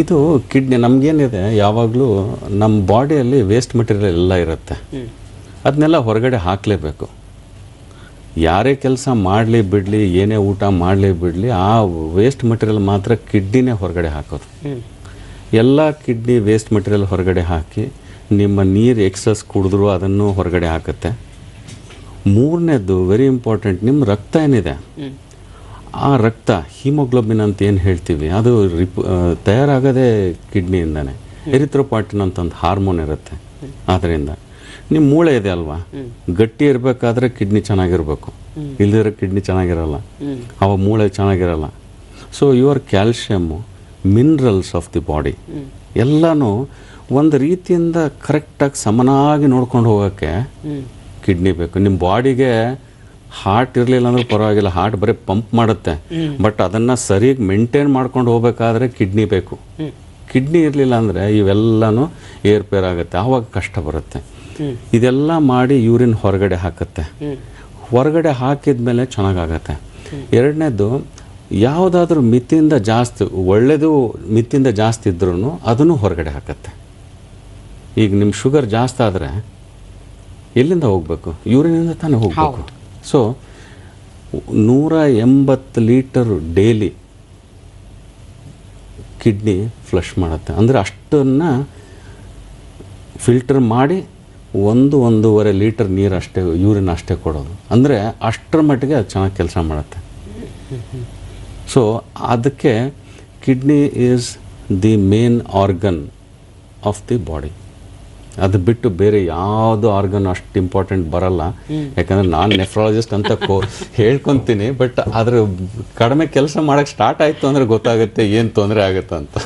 ಇದು ಕಿಡ್ನಿ ನಮ್ಗೇನಿದೆ ಯಾವಾಗಲೂ ನಮ್ಮ ಬಾಡಿಯಲ್ಲಿ ವೇಸ್ಟ್ ಮೆಟೀರಿಯಲ್ ಎಲ್ಲ ಇರುತ್ತೆ. ಅದನ್ನೆಲ್ಲ ಹೊರಗಡೆ ಹಾಕಲೇಬೇಕು. ಯಾರೇ ಕೆಲಸ ಮಾಡಲಿ ಬಿಡಲಿ ಏನೇ ಊಟ ಮಾಡಲಿ ಬಿಡಲಿ ಆ ವೇಸ್ಟ್ ಮೆಟೀರಿಯಲ್ ಮಾತ್ರ ಕಿಡ್ನಿನೇ ಹೊರಗಡೆ ಹಾಕೋದು. ಎಲ್ಲ ಕಿಡ್ನಿ ವೇಸ್ಟ್ ಮೆಟೀರಿಯಲ್ ಹೊರಗಡೆ ಹಾಕಿ ನಿಮ್ಮ ನೀರು ಎಕ್ಸಸ್ ಕುಡಿದ್ರು ಅದನ್ನು ಹೊರಗಡೆ ಹಾಕುತ್ತೆ. ಮೂರನೇದು ವೆರಿ ಇಂಪಾರ್ಟೆಂಟ್ ನಿಮ್ಮ ರಕ್ತ ಏನಿದೆ? ಆ ರಕ್ತ ಹಿಮೋಗ್ಲೋಬಿನ್ ಅಂತ ಏನು ಹೇಳ್ತೀವಿ ಅದು ರಿಪ್ ತಯಾರಾಗೋದೇ ಕಿಡ್ನಿಯಿಂದನೇ. ಎರಿಥ್ರೋಪಾಟಿನ್ ಅಂತ ಒಂದು ಹಾರ್ಮೋನ್ ಇರುತ್ತೆ ಆದ್ದರಿಂದ ನಿಮ್ಮ ಮೂಳೆ ಇದೆ ಅಲ್ವಾ? ಗಟ್ಟಿ ಇರಬೇಕಾದ್ರೆ ಕಿಡ್ನಿ ಚೆನ್ನಾಗಿರ್ಬೇಕು. ಇಲ್ದಿರೋ ಕಿಡ್ನಿ ಚೆನ್ನಾಗಿರಲ್ಲ. ಅವ ಮೂಳೆ ಚೆನ್ನಾಗಿರಲ್ಲ. So your calcium minerals of the body ಎಲ್ಲನೂ ಒಂದು ರೀತಿಯಿಂದ ಕರೆಕ್ಟಾಗಿ ಸಮನಾಗಿ ನೋಡ್ಕೊಂಡು ಹೋಗೋಕ್ಕೆ ಕಿಡ್ನಿ ಬೇಕು. ನಿಮ್ಮ ಬಾಡಿಗೆ ಹಾರ್ಟ್ ಇರಲಿಲ್ಲ ಅಂದ್ರೆ ಪರವಾಗಿಲ್ಲ. ಹಾರ್ಟ್ ಬರೀ ಪಂಪ್ ಮಾಡುತ್ತೆ. ಬಟ್ ಅದನ್ನು ಸರಿಯಾಗಿ ಮೇಂಟೈನ್ ಮಾಡ್ಕೊಂಡು ಹೋಗ್ಬೇಕಾದ್ರೆ ಕಿಡ್ನಿ ಬೇಕು. ಕಿಡ್ನಿ ಇರಲಿಲ್ಲ ಅಂದರೆ ಇವೆಲ್ಲನೂ ಏರ್ಪೇರ್ ಆಗುತ್ತೆ. ಆವಾಗ ಕಷ್ಟ ಬರುತ್ತೆ. ಇದೆಲ್ಲ ಮಾಡಿ ಯೂರಿನ್ ಹೊರಗಡೆ ಹಾಕುತ್ತೆ. ಹೊರಗಡೆ ಹಾಕಿದ ಮೇಲೆ ಚೆನ್ನಾಗಾಗತ್ತೆ ಎರಡನೇದು ಯಾವುದಾದ್ರೂ ಮಿತಿಯಿಂದ ಜಾಸ್ತಿ ಒಳ್ಳೆಯದು ಮಿತಿಯಿಂದ ಜಾಸ್ತಿ ಇದ್ರೂ ಅದನ್ನು ಹೊರಗಡೆ ಹಾಕತ್ತೆ. ಈಗ ನಿಮ್ಮ ಶುಗರ್ ಜಾಸ್ತಿ ಆದರೆ ಎಲ್ಲಿಂದ ಹೋಗಬೇಕು? ಯೂರಿನಿಂದ ತಾನೇ ಹೋಗಬೇಕು. ಸೊ ನೂರ ಎಂಬತ್ತು ಲೀಟರ್ ಡೈಲಿ ಕಿಡ್ನಿ ಫ್ಲಶ್ ಮಾಡುತ್ತೆ. ಅಂದರೆ ಅಷ್ಟನ್ನು ಫಿಲ್ಟರ್ ಮಾಡಿ ಒಂದು ಒಂದೂವರೆ ಲೀಟರ್ ನೀರು ಅಷ್ಟೇ ಯೂರಿನ್ ಅಷ್ಟೇ ಕೊಡೋದು. ಅಂದರೆ ಅಷ್ಟರ ಮಟ್ಟಿಗೆ ಅದು ಚೆನ್ನಾಗಿ ಕೆಲಸ ಮಾಡುತ್ತೆ. ಸೊ ಅದಕ್ಕೆ kidney is the main organ of the body ಅದು ಬಿಟ್ಟು ಬೇರೆ ಯಾವುದು ಆರ್ಗನ್ ಅಷ್ಟು ಇಂಪಾರ್ಟೆಂಟ್ ಬರಲ್ಲ. ಯಾಕಂದ್ರೆ ನಾನು ನೆಫ್ರಾಲಜಿಸ್ಟ್ ಅಂತ ಕೋ ಹೇಳ್ಕೊತೀನಿ ಬಟ್ ಅದ್ರ ಕಡಿಮೆ ಕೆಲಸ ಮಾಡೋಕ್ಕೆ ಸ್ಟಾರ್ಟ್ ಆಯಿತು ಅಂದರೆ ಗೊತ್ತಾಗುತ್ತೆ ಏನು ತೊಂದರೆ ಆಗುತ್ತೆ ಅಂತ